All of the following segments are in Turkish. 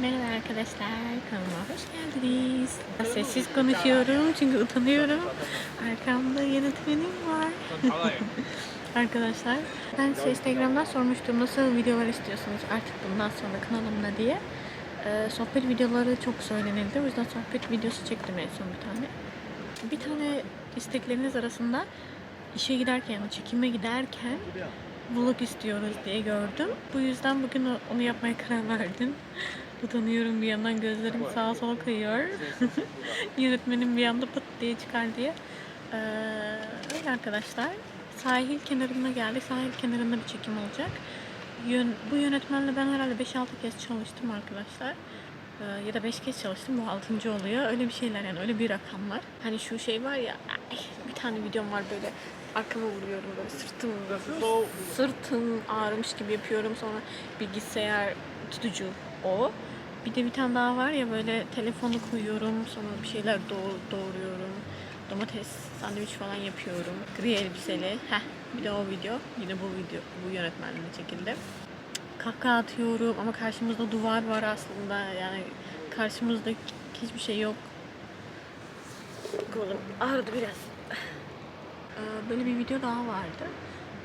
Merhaba arkadaşlar, kanalıma hoş geldiniz. Sessiz konuşuyorum çünkü utanıyorum. Arkamda yönetmenim var. arkadaşlar, ben size Instagram'dan sormuştum nasıl videolar istiyorsunuz artık bundan sonra kanalımda diye. Ee, sohbet videoları çok söylenildi. O yüzden sohbet videosu çektim en son bir tane. Bir tane istekleriniz arasında işe giderken çekime giderken vlog istiyoruz diye gördüm. Bu yüzden bugün onu yapmaya karar verdim. Utanıyorum bir yandan gözlerim sağa sola kayıyor. Yönetmenim bir anda pıt diye çıkar diye. Ee, öyle arkadaşlar. Sahil kenarına geldik. Sahil kenarında bir çekim olacak. Yön, bu yönetmenle ben herhalde 5-6 kez çalıştım arkadaşlar. Ee, ya da 5 kez çalıştım. Bu 6. oluyor. Öyle bir şeyler yani. Öyle bir rakam var. Hani şu şey var ya. ay, bir tane videom var böyle. Arkama vuruyorum böyle sırtım sırtım ağrımış gibi yapıyorum. Sonra bilgisayar tutucu o. Bir de bir tane daha var ya böyle telefonu koyuyorum. Sonra bir şeyler doğ- doğruyorum. Domates, sandviç falan yapıyorum. Gri elbiseli. Heh, bir de o video. Yine bu video, bu yönetmenle çekildi kahkaha atıyorum ama karşımızda duvar var aslında yani karşımızda hiçbir şey yok. Kolum ağrıdı biraz. Ee, Böyle bir video daha vardı.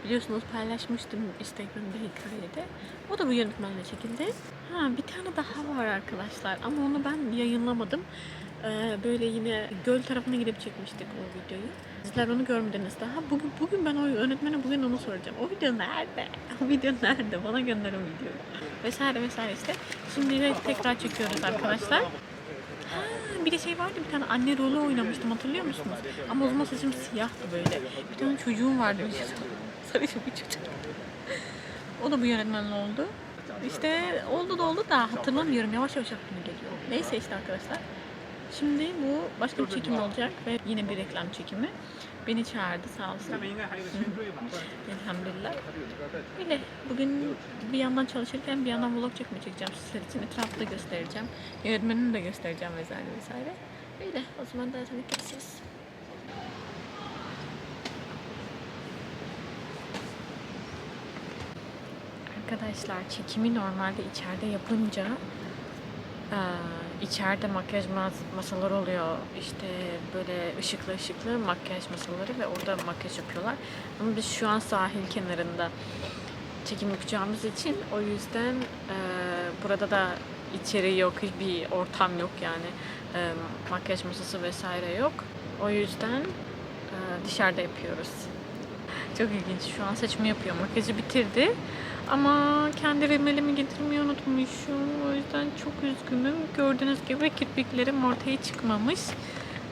Biliyorsunuz paylaşmıştım Instagram'da hikayede. O da bu yönetmenle çekildi. Ha bir tane daha var arkadaşlar ama onu ben yayınlamadım. Ee, böyle yine göl tarafına gidip çekmiştik o videoyu. Sizler onu görmediniz daha. Bugün, bugün ben o yönetmene bugün onu soracağım. O video nerede? O video nerede? Bana gönder o videoyu. Vesaire vesaire işte. Şimdi tekrar çekiyoruz arkadaşlar. Ha, bir de şey vardı bir tane anne rolü oynamıştım hatırlıyor musunuz? Ama o zaman saçım siyahtı böyle. Bir tane çocuğum vardı. Sarışın bir çocuk. O da bu yönetmenle oldu. İşte oldu da oldu da hatırlamıyorum. Yavaş yavaş aklıma geliyor. Neyse işte arkadaşlar. Şimdi bu başka bir çekim olacak ve yine bir reklam çekimi. Beni çağırdı sağ olsun. Elhamdülillah. Öyle bugün bir yandan çalışırken bir yandan vlog çekme çekeceğim sizler için. Etrafı da göstereceğim. Yönetmenini de göstereceğim vesaire vesaire. Öyle o zaman da tabii görüşürüz. Arkadaşlar çekimi normalde içeride yapınca içeride makyaj mas- masaları oluyor. İşte böyle ışıklı ışıklı makyaj masaları ve orada makyaj yapıyorlar. Ama biz şu an sahil kenarında çekim yapacağımız için o yüzden burada da içeri yok, hiçbir ortam yok yani. Makyaj masası vesaire yok. O yüzden dışarıda yapıyoruz. Çok ilginç. Şu an saçımı yapıyor. Makyajı bitirdi. Ama kendi rimelimi getirmeyi unutmuşum. O yüzden çok üzgünüm. Gördüğünüz gibi kirpiklerim ortaya çıkmamış.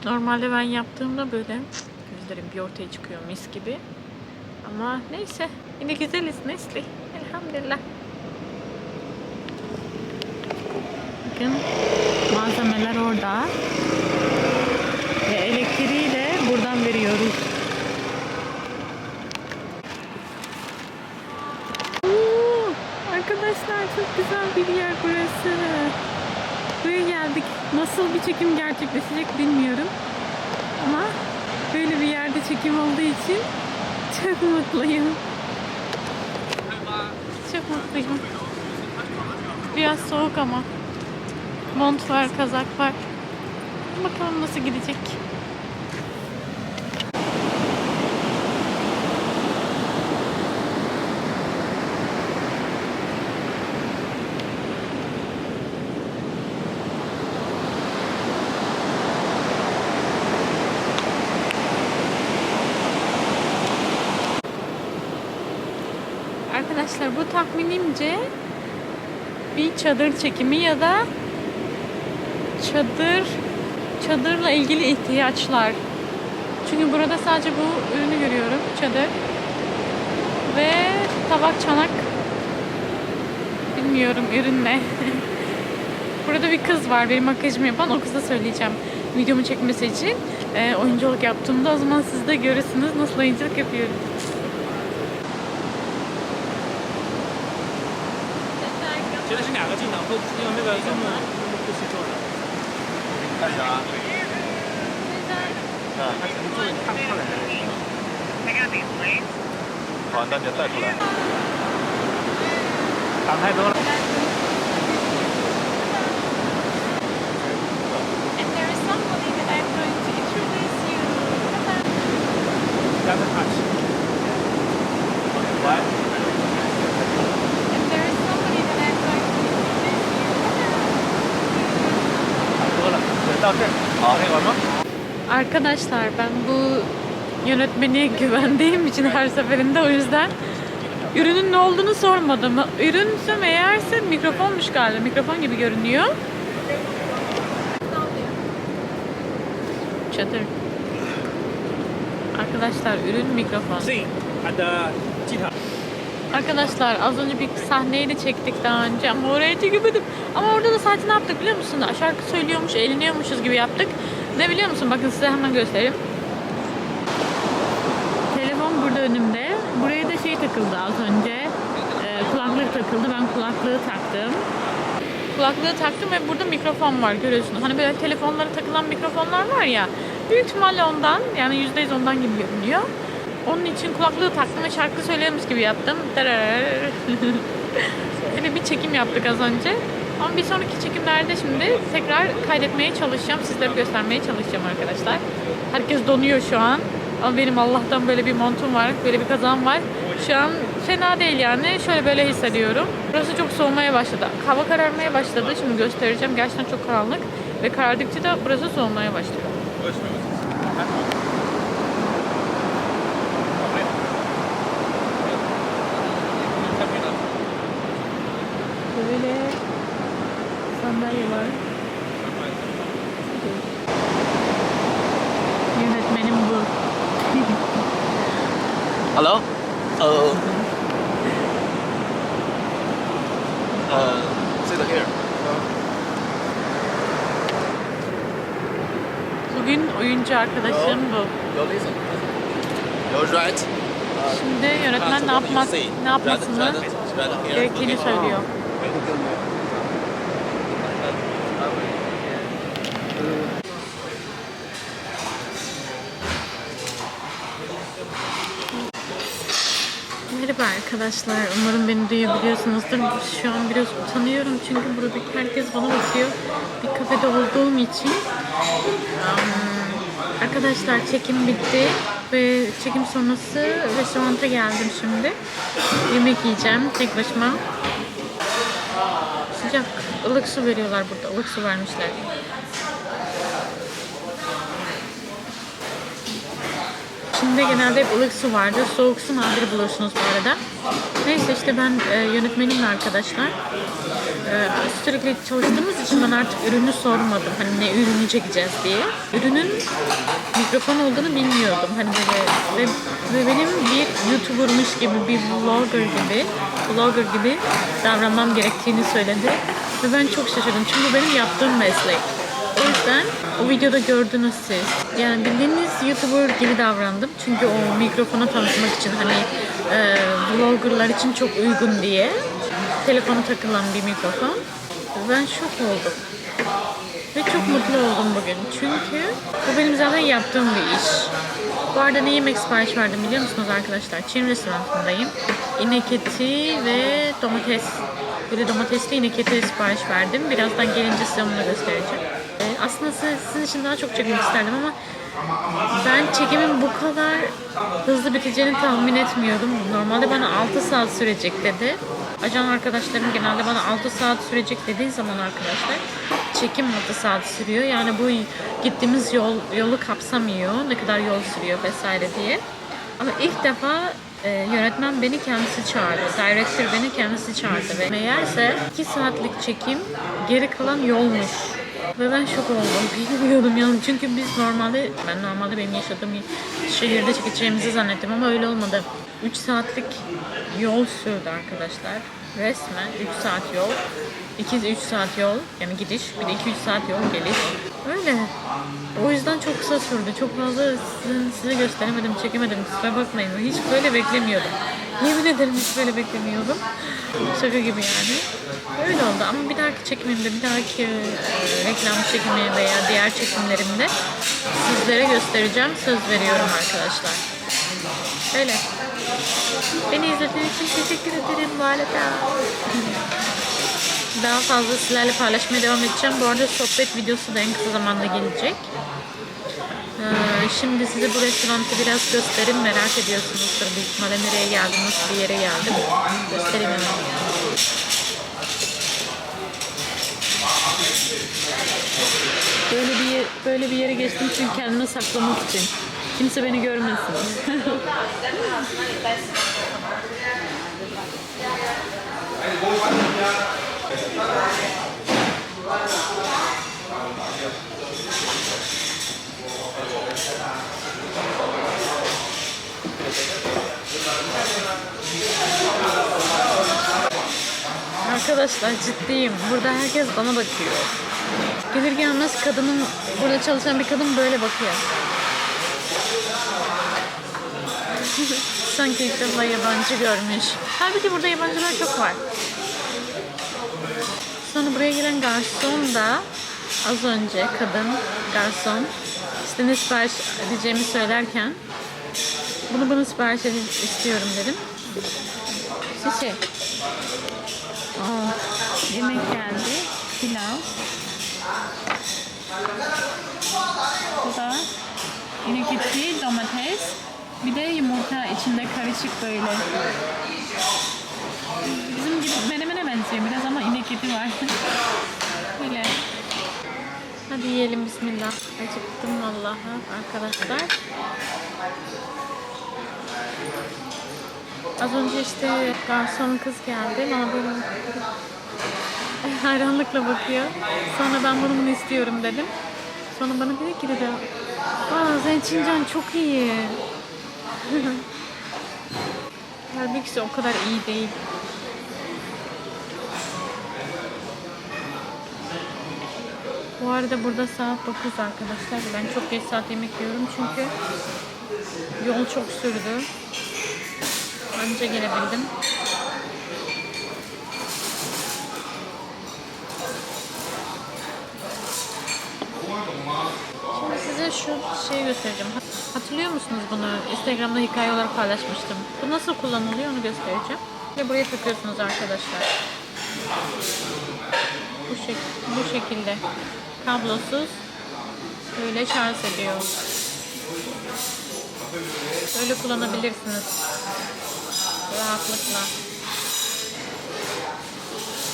Normalde ben yaptığımda böyle gözlerim bir ortaya çıkıyor mis gibi. Ama neyse. Yine güzeliz Nesli. Elhamdülillah. Bakın malzemeler orada. Ve elektriği de buradan veriyoruz. Oo, Arkadaşlar çok güzel bir yer burası. Buraya geldik. Nasıl bir çekim gerçekleşecek bilmiyorum. Ama böyle bir yerde çekim olduğu için çok mutluyum. Çok mutluyum. Biraz soğuk ama. Mont var, kazak var. Bakalım nasıl gidecek. Arkadaşlar bu tahminimce bir çadır çekimi ya da çadır çadırla ilgili ihtiyaçlar. Çünkü burada sadece bu ürünü görüyorum. Çadır ve tabak çanak bilmiyorum ürün ne. burada bir kız var benim makyajımı yapan o kıza söyleyeceğim videomu çekmesi için. Ee, oyunculuk yaptığımda o zaman siz de görürsünüz nasıl oyunculuk yapıyorum. 用那个用木不是做的。看一下啊，啊，它可能做你看不出来。好，那你就带出来。挡太多了。ahlakı. Ahlakı var mı? Arkadaşlar ben bu yönetmeni güvendiğim için her seferinde o yüzden ürünün ne olduğunu sormadım. Ürünse meğerse mikrofonmuş galiba. Mikrofon gibi görünüyor. Çatır. Arkadaşlar ürün mikrofon. Ada Arkadaşlar az önce bir sahneyi de çektik daha önce ama oraya çekemedim. Ama orada da sadece ne yaptık biliyor musun? Şarkı söylüyormuş, eğleniyormuşuz gibi yaptık. Ne biliyor musun? Bakın size hemen göstereyim. Telefon burada önümde. Buraya da şey takıldı az önce. Ee, kulaklık takıldı. Ben kulaklığı taktım. Kulaklığı taktım ve burada mikrofon var görüyorsunuz. Hani böyle telefonlara takılan mikrofonlar var ya. Büyük ihtimalle ondan yani %100 ondan gibi görünüyor. Onun için kulaklığı taktım ve şarkı söylüyormuş gibi yaptım. Böyle bir çekim yaptık az önce. Ama bir sonraki çekimlerde şimdi tekrar kaydetmeye çalışacağım. Sizlere göstermeye çalışacağım arkadaşlar. Herkes donuyor şu an. Ama benim Allah'tan böyle bir montum var, böyle bir kazağım var. Şu an fena değil yani. Şöyle böyle hissediyorum. Burası çok soğumaya başladı. Hava kararmaya başladı. Şimdi göstereceğim. Gerçekten çok karanlık. Ve karardıkça da burası soğumaya başlıyor. Böyle sandalye var. Yönetmenim bu. Hello，呃，呃，sit here。Bugün oyuncu arkadaşım bu. You listen. You right. Şimdi yönetmen ne yapmak, ne yapmasını gerektiğini söylüyor. Merhaba arkadaşlar. Umarım beni duyabiliyorsunuzdur. Şu an biraz utanıyorum çünkü buradaki herkes bana bakıyor. Bir kafede olduğum için. Am, arkadaşlar çekim bitti ve çekim sonrası restoranta geldim şimdi. Yemek yiyeceğim tek başıma. Sıcak ılık su veriyorlar burada. ılık su vermişler. Şimdi genelde hep ılık su vardı. Soğuk su nadir bulursunuz bu arada. Neyse işte ben e, yönetmenimle arkadaşlar e, sürekli çalıştığımız için ben artık ürünü sormadım. Hani ne ürünü çekeceğiz diye. Ürünün mikrofon olduğunu bilmiyordum. Hani böyle ve, ve benim bir YouTuber'mış gibi, bir vlogger gibi, vlogger gibi davranmam gerektiğini söyledi. Ve ben çok şaşırdım. Çünkü benim yaptığım meslek. O yüzden o videoda gördünüz siz. Yani bildiğiniz YouTuber gibi davrandım. Çünkü o mikrofonu tanıtmak için hani e, vloggerlar için çok uygun diye. Telefona takılan bir mikrofon. Ben şok oldum. Ve çok mutlu oldum bugün. Çünkü bu benim zaten yaptığım bir iş. Bu arada ne yemek sipariş verdim biliyor musunuz arkadaşlar? Çin restoranındayım. İnek eti ve domates. De domatesli inek eti sipariş verdim. Birazdan gelince size onu da göstereceğim. Ee, aslında siz- sizin için daha çok çekmek isterdim ama ben çekimin bu kadar hızlı biteceğini tahmin etmiyordum. Normalde bana 6 saat sürecek dedi. Ajan arkadaşlarım genelde bana 6 saat sürecek dediği zaman arkadaşlar çekim 6 saat sürüyor. Yani bu gittiğimiz yol yolu kapsamıyor. Ne kadar yol sürüyor vesaire diye. Ama ilk defa e, yönetmen beni kendisi çağırdı. Director beni kendisi çağırdı ve meğerse 2 saatlik çekim geri kalan yolmuş. Ve ben şok oldum. Bilmiyordum yani. Çünkü biz normalde, ben normalde benim yaşadığım şehirde çekeceğimizi zannettim ama öyle olmadı. 3 saatlik yol sürdü arkadaşlar. Resmen 3 saat yol. 2-3 saat yol yani gidiş bir de 2-3 saat yol geliş. Öyle. O yüzden çok kısa sürdü. Çok fazla size, size gösteremedim, çekemedim. Kusura bakmayın. Hiç böyle beklemiyordum. Yemin ederim hiç böyle beklemiyordum. Şaka gibi yani. Öyle oldu ama bir dahaki çekimimde, bir dahaki e, reklam çekimi veya diğer çekimlerimde sizlere göstereceğim. Söz veriyorum arkadaşlar. Öyle. Beni izlediğiniz için teşekkür ederim bu arada. Daha fazla sizlerle paylaşmaya devam edeceğim. Bu arada sohbet videosu da en kısa zamanda gelecek. Ee, şimdi size bu restoranı biraz göstereyim. Merak ediyorsunuzdur büyük ihtimalle nereye geldim, nasıl bir yere geldim. Göstereyim hemen. Böyle bir Böyle bir yere geçtim çünkü kendimi saklamak için. Kimse beni görmesin. Arkadaşlar ciddiyim. Burada herkes bana bakıyor. Gelir gelmez kadının, burada çalışan bir kadın böyle bakıyor. Sanki ilk defa yabancı görmüş. Halbuki burada yabancılar çok var. Sonra buraya gelen garson da az önce kadın garson işte ne sipariş edeceğimi söylerken bunu bunu sipariş edip istiyorum dedim. Şişe. Aa, yemek geldi. Pilav. Bu da inek eti, domates. Bir de yumurta içinde karışık böyle. Bizim gibi menemene benziyor biraz ama inek eti var. Böyle. Hadi yiyelim bismillah. Acıktım vallahi arkadaşlar. Az önce işte garson kız geldi. Bana böyle hayranlıkla bakıyor. Sonra ben bunu bunu istiyorum dedim. Sonra bana dedi ki dedi, aa Zençincan çok iyi. Halbuki o kadar iyi değil. Bu arada burada saat 9 arkadaşlar. Ben çok geç saat yemek yiyorum çünkü yol çok sürdü. Anca gelebildim. Şimdi size şu şeyi göstereceğim. Hatırlıyor musunuz bunu? Instagram'da hikaye olarak paylaşmıştım. Bu nasıl kullanılıyor onu göstereceğim. Ve buraya takıyorsunuz arkadaşlar. Bu, şek bu şekilde. Kablosuz. Böyle şarj ediyor. Böyle kullanabilirsiniz. Rahatlıkla.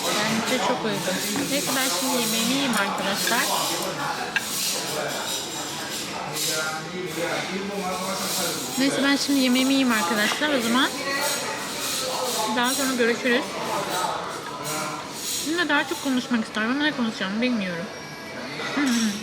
Bence çok uygun. Neyse ben şimdi yemeğimi yiyeyim arkadaşlar. Neyse ben şimdi yemeğimi yiyeyim arkadaşlar. O zaman daha sonra görüşürüz. Sizinle daha çok konuşmak istiyorum ama ne konuşacağımı bilmiyorum.